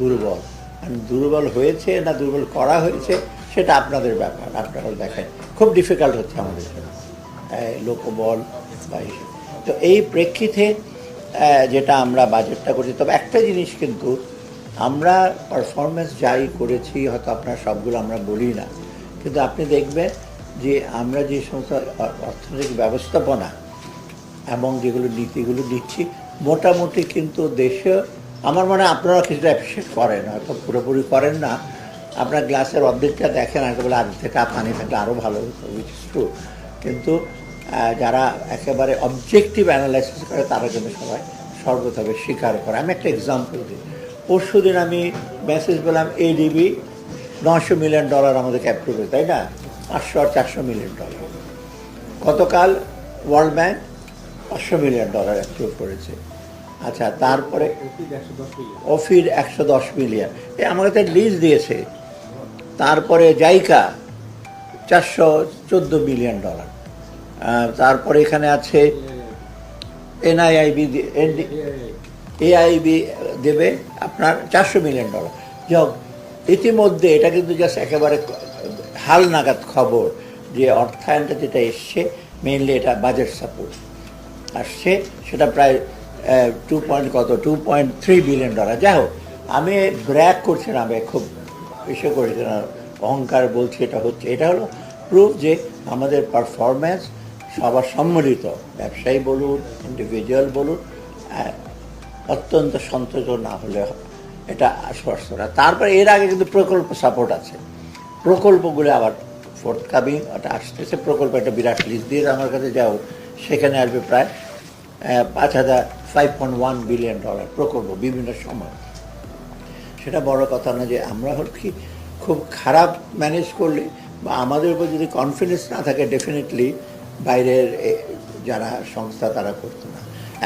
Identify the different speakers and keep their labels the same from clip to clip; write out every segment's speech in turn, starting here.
Speaker 1: দুর্বল। দুর্বল হয়েছে না দুর্বল করা হয়েছে, সেটা আপনাদের ব্যাপার, আপনারা দেখেন। খুব ডিফিকাল্ট হচ্ছে আমাদের জন্য। লোকবল বা তো এই প্রেক্ষিতে যেটা আমরা বাজেটটা করছি, তবে একটা জিনিস কিন্তু আমরা পারফরমেন্স যাই করেছি, হয়তো আপনার সবগুলো আমরা বলি না। কিন্তু আপনি দেখবেন যে আমরা যে সমস্ত অর্থনৈতিক ব্যবস্থাপনা এবং যেগুলো নীতিগুলো দিচ্ছি, মোটামুটি কিন্তু দেশে আমার মনে হয় আপনারা কিছুটা অ্যাপ্রিসিয়েট করেন, হয়তো পুরোপুরি করেন না। আপনার গ্লাসের অর্ধেকটা দেখেন আর বলে আগে থেকে পানি থাকলে আরও ভালো হতো উইচ ট্রু কিন্তু যারা একেবারে অবজেক্টিভ অ্যানালাইসিস করে, তারা কিন্তু সবাই সর্বতভাবে স্বীকার করে। আমি একটা এক্সাম্পল দিই। পরশু দিন আমি মেসেজ পেলাম এডিবি নশো মিলিয়ন ডলার আমাদেরকে অ্যাপ্রুভ তাই না? পাঁচশো আর চারশো মিলিয়ন ডলার গতকাল ওয়ার্ল্ড ব্যাংক পাঁচশো মিলিয়ন ডলার অ্যাপ্রুভ করেছে। আচ্ছা তারপরে অফির একশো দশ মিলিয়ন। এ, আমাকে তো লিজ দিয়েছে। তারপরে জাইকা, চারশো চোদ্দ মিলিয়ন ডলার। তারপরে এখানে আছে এনআইআইবি এআইবি দেবে আপনার চারশো মিলিয়ন ডলার। যাক ইতিমধ্যে এটা কিন্তু জাস্ট একেবারে হাল নাগাদ খবর যে অর্থায়নটা যেটা এসছে মেইনলি এটা বাজেট সাপোর্ট আসছে, সেটা প্রায় টু পয়েন্ট কত? Two point three billion dollar যাই হোক, আমি ব্র্যাক করছি না আমি খুব ইসে করেছি না অহংকার বলছি এটা হচ্ছে। এটা হলো প্রুফ যে আমাদের পারফরম্যান্স সবার সম্মিলিত। ব্যবসায়ী বলুন ইন্ডিভিজুয়াল বলুন অত্যন্ত সন্তোষ না হলে এটা আশ্বস্ত না। তারপরে এর আগে কিন্তু প্রকল্প সাপোর্ট আছে। প্রকল্পগুলো আবার ফোর্থ কামিং ওটা আসতেছে। প্রকল্প একটা বিরাট লিস্ট দিয়ে আমার কাছে যাও সেখানে আসবে প্রায় পাঁচ হাজার five point one billion dollar প্রকল্প বিভিন্ন সময়। সেটা বড় কথা না যে আমরা হল কি খুব খারাপ ম্যানেজ করলে বা আমাদের উপর যদি কনফিডেন্স না থাকে ডেফিনেটলি বাইরের যারা সংস্থা তারা করতো না।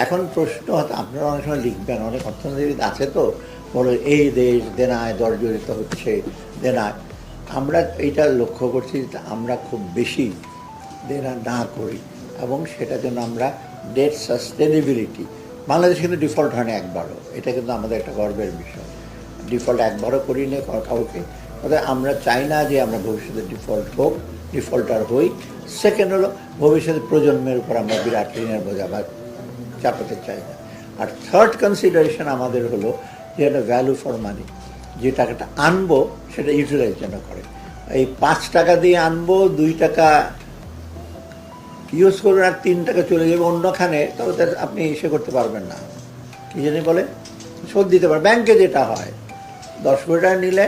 Speaker 1: এখন প্রশ্ন আপনারা অনেক সময় লিখবেন, অনেক অর্থনীতিবিদ আছে তো, বলো এই দেশ দেনায় জর্জরিত হচ্ছে, দেনায়। আমরা এইটা লক্ষ্য করছি আমরা খুব বেশি দেনা না করি এবং সেটার জন্য আমরা ডেট সাস্টেনেবিলিটি বাংলাদেশ কিন্তু ডিফল্ট হয় না একবারও। এটা কিন্তু আমাদের একটা গর্বের বিষয়। ডিফল্ট একবারও করি না কাউ- কাউকে। অর্থাৎ আমরা চাই না যে আমরা ভবিষ্যতে ডিফল্ট হোক, ডিফল্টার হই। সেকেন্ড হলো, ভবিষ্যতে প্রজন্মের উপর আমরা বিরাট ঋণের বোঝা বা চাপাতে চাই না। আর থার্ড কনসিডারেশন আমাদের হলো যে একটা ভ্যালু ফর মানি যে টাকাটা আনব, সেটা ইউটিলাইজ যেন করে। এই পাঁচ টাকা দিয়ে আনব, দুই টাকা ইউজ করবেন আর তিন টাকা চলে যাবে অন্যখানে, তবে আপনি ইসে করতে পারবেন না। কি জানি বলে? শোধ দিতে পারবেন। ব্যাংকে যেটা হয়, দশ কোটি টাকা নিলে,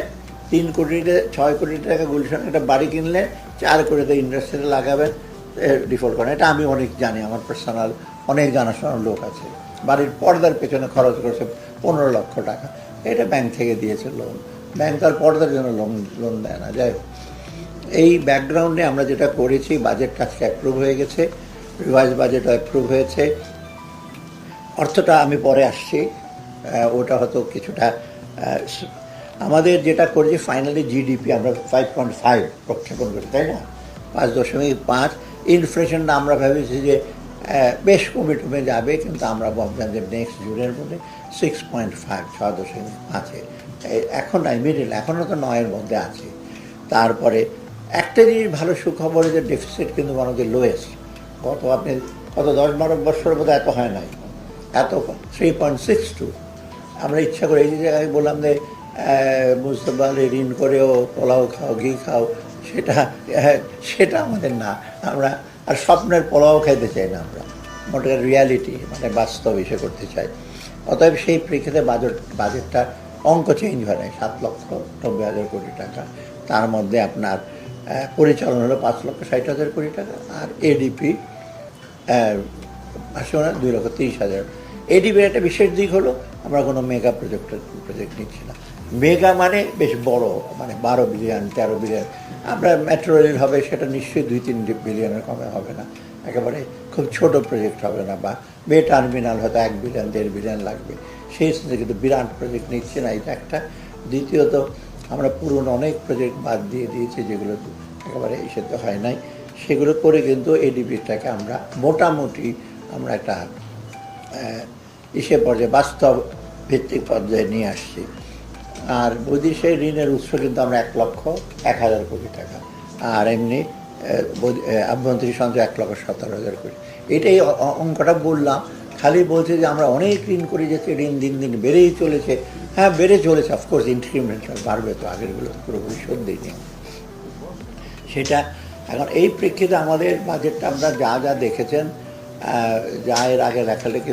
Speaker 1: তিন কোটিতে, ছয় কোটি টাকা গুলশান একটা বাড়ি কিনলে, চার কোটিতে ইন্ডাস্ট্রিতে লাগাবেন ডিফল্ট করেন এটা আমি অনেক জানি, আমার পার্সোনাল অনেক জানাশোনার লোক আছে। বাড়ির পর্দার পেছনে খরচ করেছে পনেরো লক্ষ টাকা। এটা ব্যাংক থেকে দিয়েছে লোন ব্যাংক তার পর্দার জন্য লোন লোন দেয় না। যাই হোক। এই ব্যাকগ্রাউন্ডে আমরা যেটা করেছি বাজেট আজকে অ্যাপ্রুভ হয়ে গেছে রিভাইজ বাজেট অ্যাপ্রুভ হয়েছে। অর্থটা আমি পরে আসছি ওটা হয়তো কিছুটা আমাদের যেটা করেছি ফাইনালি জিডিপি আমরা ফাইভ পয়েন্ট ফাইভ প্রক্ষেপণ করি তাই না? পাঁচ দশমিক পাঁচ। ইনফ্লেশনটা আমরা ভেবেছি যে বেশ কমে টমে যাবে, কিন্তু আমরা ভাবলাম যে নেক্সট জুনের মধ্যে সিক্স পয়েন্ট ফাইভ ছয় দশমিক পাঁচে। এখন নাই মিডিল এখনও তো নয়ের মধ্যে আছে। তারপরে একটা জিনিস ভালো সুখবর যে ডেফিসিট কিন্তু অফ লোয়েস্ট গত আপনি গত দশ বারো বছরের মধ্যে এত হয় নাই। এত থ্রি পয়েন্ট সিক্স টু আমরা ইচ্ছা করে এই যে জায়গায় বললাম যে মুস্তফা আলী ঋণ করেও, পোলাও খাও, ঘি খাও, সেটা সেটা আমাদের না। আমরা, আর স্বপ্নের পোলাও খাইতে চাই না আমরা। মোটে রিয়ালিটি মানে বাস্তব এসে করতে চাই। অতএব সেই প্রেক্ষিতে বাজেট, বাজেটটা অঙ্ক চেঞ্জ হয় নাই। সাত লক্ষ নব্বই হাজার কোটি টাকা। তার মধ্যে আপনার পরিচালন হলো পাঁচ লক্ষ ষাট হাজার কোটি টাকা আর এডিপি আসলে দুই লক্ষ তিরিশ হাজার। এডিপির একটা বিশেষ দিক হলো আমরা কোনো মেগা প্রজেক্ট প্রজেক্ট নিচ্ছি না। মেগা মানে বেশ বড় মানে বারো বিলিয়ন তেরো বিলিয়ন আমরা মেট্রো রেল হবে, সেটা নিশ্চয়ই দুই, তিন বিলিয়নের কমে হবে না। একেবারে খুব ছোট প্রজেক্ট হবে না বা বে টার্মিনাল হয়তো এক বিলিয়ন দেড় বিলিয়ন লাগবে। সেই কিন্তু বিরাট প্রজেক্ট নিচ্ছে না এটা একটা। দ্বিতীয়ত আমরা পুরনো অনেক প্রজেক্ট বাদ দিয়ে দিয়েছি যেগুলো একেবারে এসে তো হয় নাই। সেগুলো করে কিন্তু এডিপিটাকে আমরা মোটামুটি আমরা একটা ইসে পর্যায়ে বাস্তব ভিত্তিক পর্যায়ে নিয়ে আসছি। আর বৈদেশিক ঋণের উৎস কিন্তু আমরা এক লক্ষ এক হাজার কোটি টাকা। আর এমনি আভ্যন্তরীণ সঞ্চয় এক লক্ষ সতেরো হাজার কোটি। এটাই অঙ্কটা বললাম। খালি বলছে যে আমরা অনেক ঋণ করে যাচ্ছি ঋণ দিন দিন বেড়েই চলেছে। হ্যাঁ বেড়ে চলেছে অফকোর্স ইনক্রিমেন্টাল বাড়বে তো, আগেরগুলো পুরো শোধ দিইনি সেটা এখন এই প্রেক্ষিতে আমাদের বাজেটটা আমরা যা যা দেখেছেন যা এর আগে লেখালেখি